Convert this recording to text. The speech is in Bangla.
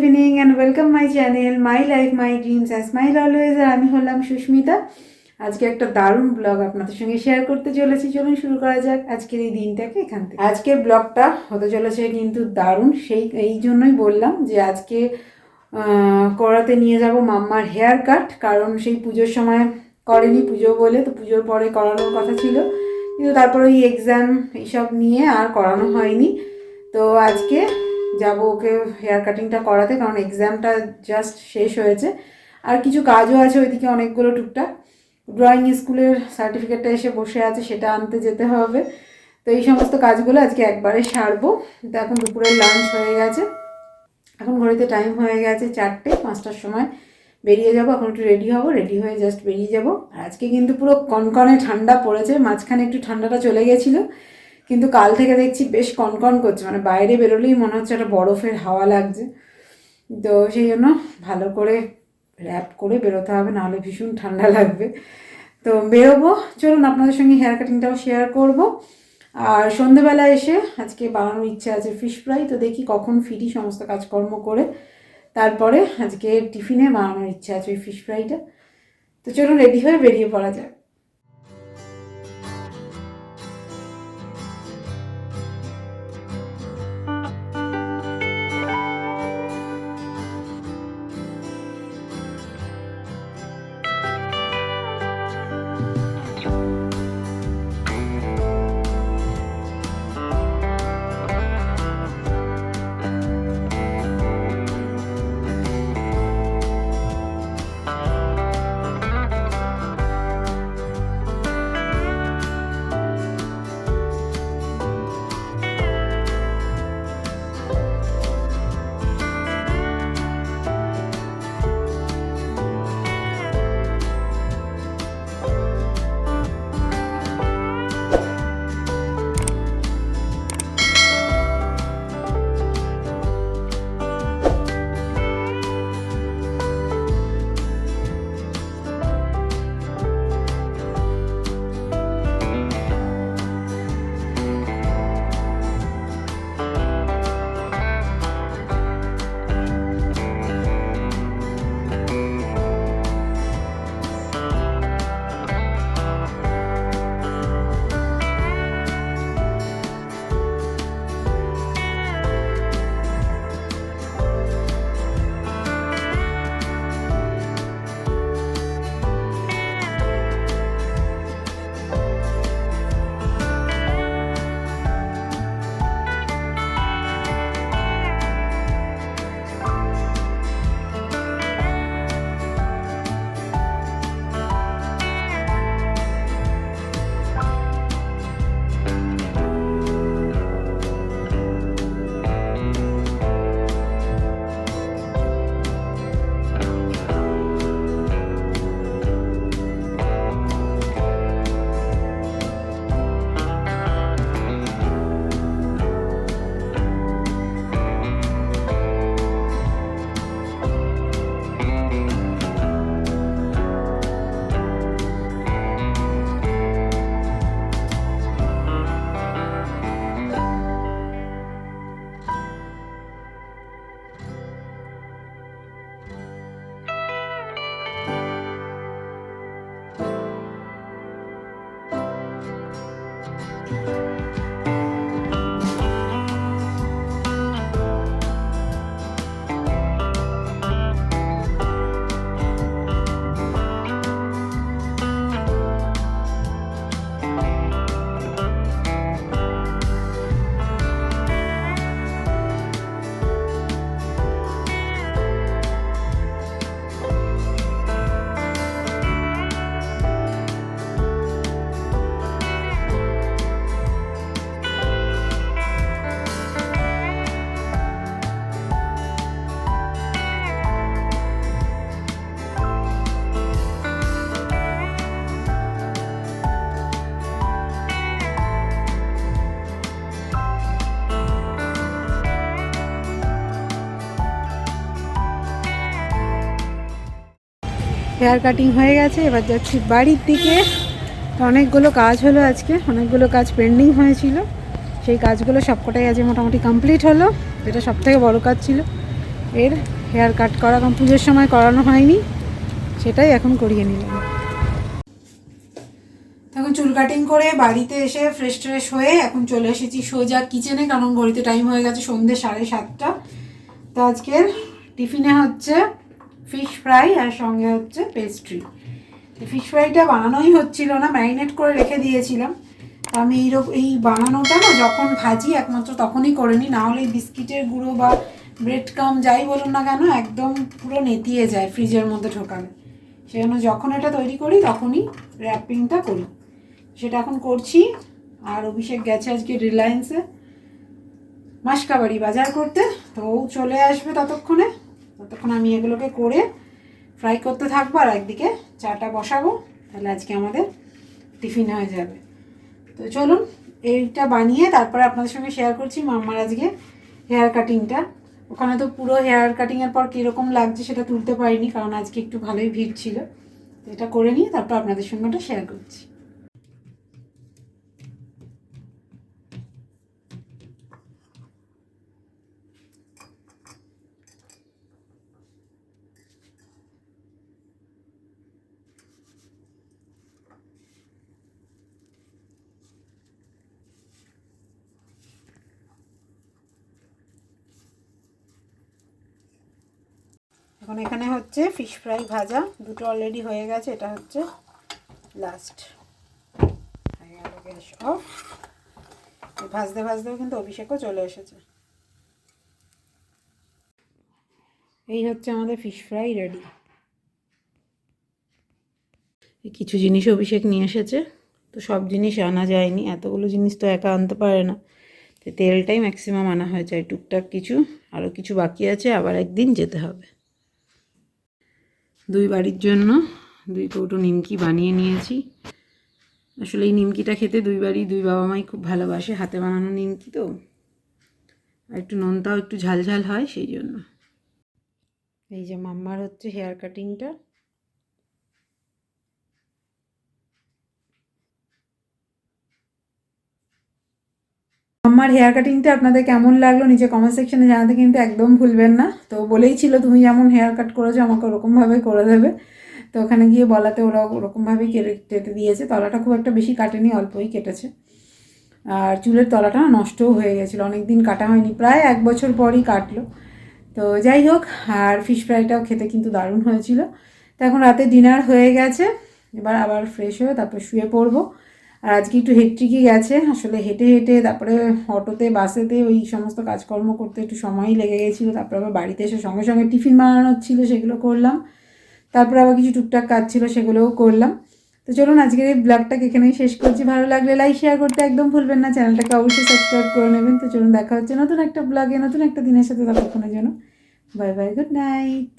Evening and welcome my channel my life my dreams as mile always আর আমি হলাম সুস্মিতা। আজকে একটা দারুণ ব্লগ আপনাদের সঙ্গে শেয়ার করতে চলেছি। চলুন শুরু করা যাক আজকের এই দিনটাকে এখান থেকে। আজকের ব্লগটা হতে চলেছে কিন্তু দারুণ। সেই, এই জন্যই বললাম যে আজকে করাতে নিয়ে যাব মাম্মার হেয়ার কাট কারণ সেই পুজোর সময় করেনি পুজো বলে, তো পুজোর পরে করানোর কথা ছিল। কিন্তু তারপরে ওই এক্সাম এইসব নিয়ে আর করানো হয়নি। তো আজকে যাব ওকে হেয়ার কাটিংটা করাতে, কারণ এক্সামটা জাস্ট শেষ হয়েছে। আর কিছু কাজও আছে ওইদিকে অনেকগুলো টুকটাক। ড্রয়িং স্কুলের সার্টিফিকেটটা এসে বসে আছে, সেটা আনতে যেতে হবে। তো এই সমস্ত কাজগুলো আজকে একবারে সারবো। তো এখন দুপুরের লাঞ্চ হয়ে গেছে। এখন ঘড়িতে টাইম হয়ে গেছে চারটে, পাঁচটার সময় বেরিয়ে যাব। এখন একটু রেডি হব রেডি হয়ে জাস্ট বেরিয়ে যাব। আজকে কিন্তু পুরো কনকনে ঠান্ডা পড়েছে, মাঝখানে একটু ঠান্ডাটা চলে গেছিল। কিন্তু কাল থেকে দেখছি বেশ কনকন করছে মানে বাইরে বেরোলেই মনে হচ্ছে একটা বরফের হাওয়া লাগছে। তো সেই জন্য ভালো করে র্যাপ করে বেরোতে হবে, নাহলে ভীষণ ঠান্ডা লাগবে। তো বেরোবো, চলুন আপনাদের সঙ্গে হেয়ার কাটিংটাও শেয়ার করব। আর সন্ধেবেলা এসে আজকে বানানোর ইচ্ছা আছে ফিশ ফ্রাই তো দেখি কখন ফিরি সমস্ত কাজকর্ম করে। তারপরে আজকে টিফিনে বানানোর ইচ্ছা আছে ওই ফিশ ফ্রাইটা তো চলুন রেডি হয়ে বেরিয়ে পড়া যায় হেয়ার কাটিং হয়ে গেছে, এবার যাচ্ছি বাড়ির দিকে। অনেকগুলো কাজ হলো আজকে, অনেকগুলো কাজ পেন্ডিং হয়েছিল। সেই কাজগুলো সবকটাই আজ মোটামুটি কমপ্লিট হলো, এটা সব থেকে বড়ো কাজ ছিল। এর হেয়ার কাট করা পুজোর সময় করানো হয়নি, সেটাই এখন করিয়ে নিলাম। এখন চুল কাটিং করে বাড়িতে এসে ফ্রেশ ট্রেশ হয়ে এখন চলে এসেছি সোজা কিচেনে কারণ ঘড়িতে টাইম হয়ে গেছে সন্ধ্যে সাড়ে সাতটা। তো আজকের টিফিনে হচ্ছে ফিশ ফ্রাই আর সঙ্গে হচ্ছে পেস্ট্রি। ফিশ ফ্রাইটা বানানোই হচ্ছিল না, ম্যারিনেট করে রেখে দিয়েছিলাম। আমি এইরকম এই বানানোটা না যখন ভাজি একমাত্র তখনই করে নিই, না হলে এই বিস্কিটের গুঁড়ো বা ব্রেড কাম যাই বলুন না কেন, একদম পুরো নেতিয়ে যায় ফ্রিজের মধ্যে ঢোকালে। সেজন্য যখন এটা তৈরি করি তখনই র্যাপিংটা করি। সেটা এখন করছি, আর অভিষেক গেছে আজকে রিলায়েন্সে মাসকাবাড়ি বাজার করতে, তো চলে আসবে ততক্ষণে। ততক্ষণ আমি এগুলোকে করে ফ্রাই করতে থাকব আর একদিকে চাটা বসাবো। তাহলে আজকে আমাদের টিফিন হয়ে যাবে। তো চলুন, এইটা বানিয়ে তারপরে আপনাদের সঙ্গে শেয়ার করছি মাম্মার আজকে হেয়ার কাটিংটা ওখানে তো পুরো হেয়ার কাটিংয়ের পর কীরকম লাগছে সেটা তুলতে পারিনি, কারণ আজকে একটু ভালোই ভিড় ছিল। তো এটা করে নিয়ে তারপর আপনাদের সঙ্গে ওটা শেয়ার করছি। এখন এখানে হচ্ছে ফিশ ফ্রাই ভাজা। দুটো অলরেডি হয়ে গেছে, এটা হচ্ছে লাস্ট গ্যাস অফ ভাজতে ভাজতেও কিন্তু অভিষেকও চলে এসেছে। এই হচ্ছে আমাদের ফিশ ফ্রাই রেডি কিছু জিনিস অভিষেক নিয়ে এসেছে, তো সব জিনিস আনা যায়নি। এতগুলো জিনিস তো একা আনতে পারে না। তো তেলটাই ম্যাক্সিমাম আনা হয়েছে টুকটাক কিছু আরও কিছু বাকি আছে, আবার একদিন যেতে হবে। দুই বাড়ির জন্য দুই কৌটো নিমকি বানিয়ে নিয়েছি। আসলে এই নিমকিটা খেতে দুই বাড়ি দুই বাবা মাই খুব ভালোবাসে, হাতে বানানো নিমকি তো। আর একটু নোনতাও একটু ঝালঝাল হয়, সেই জন্য। এই যে মাম্মার হচ্ছে হেয়ার কাটিংটা আমার হেয়ার কাটিংটা আপনাদের কেমন লাগল নিচে কমেন্ট সেকশনে জানাতে কিন্তু একদম ভুলবেন না। তো বলেই ছিল, তুমি যেমন হেয়ার কাট করেছ, আমাকে ওরকমভাবে করে দেবে। তো ওখানে গিয়ে বলাতে ওরা ওরকমভাবেই কেটে কেটে দিয়েছে। তলাটা খুব একটা বেশি কাটেনি, অল্পই কেটেছে। আর চুলের তলাটা নষ্টও হয়ে গেছিল অনেক দিন কাটা হয়নি, প্রায় এক বছর পরই কাটলো। তো যাই হোক, আর ফিশ ফ্রাইটাও খেতে কিন্তু দারুণ হয়েছিল। তো এখন রাতে ডিনার হয়ে গেছে, এবার আবার ফ্রেশ হয়ে তারপর শুয়ে পড়ব। আর আজকে একটু হেট্রিকই গেছে। আসলে হেঁটে হেঁটে তারপরে অটোতে, বাসেতে ওই সমস্ত কাজকর্ম করতে একটু সময়ই লেগে গেছিল। তারপরে আবার বাড়িতে এসে সঙ্গে সঙ্গে টিফিন বানানোর ছিল, সেগুলো করলাম। তারপরে আবার কিছু টুকটাক কাজ ছিল, সেগুলোও করলাম। তো চলুন আজকের এই ব্লগটাকে এখানেই শেষ করছি। ভালো লাগলে লাইক শেয়ার করতে একদম ভুলবেন না। চ্যানেলটাকে অবশ্যই সাবস্ক্রাইব করে নেবেন। তো চলুন দেখা হচ্ছে নতুন একটা ব্লগে নতুন একটা দিনের সাথে ততক্ষণের জন্য। Bye bye good night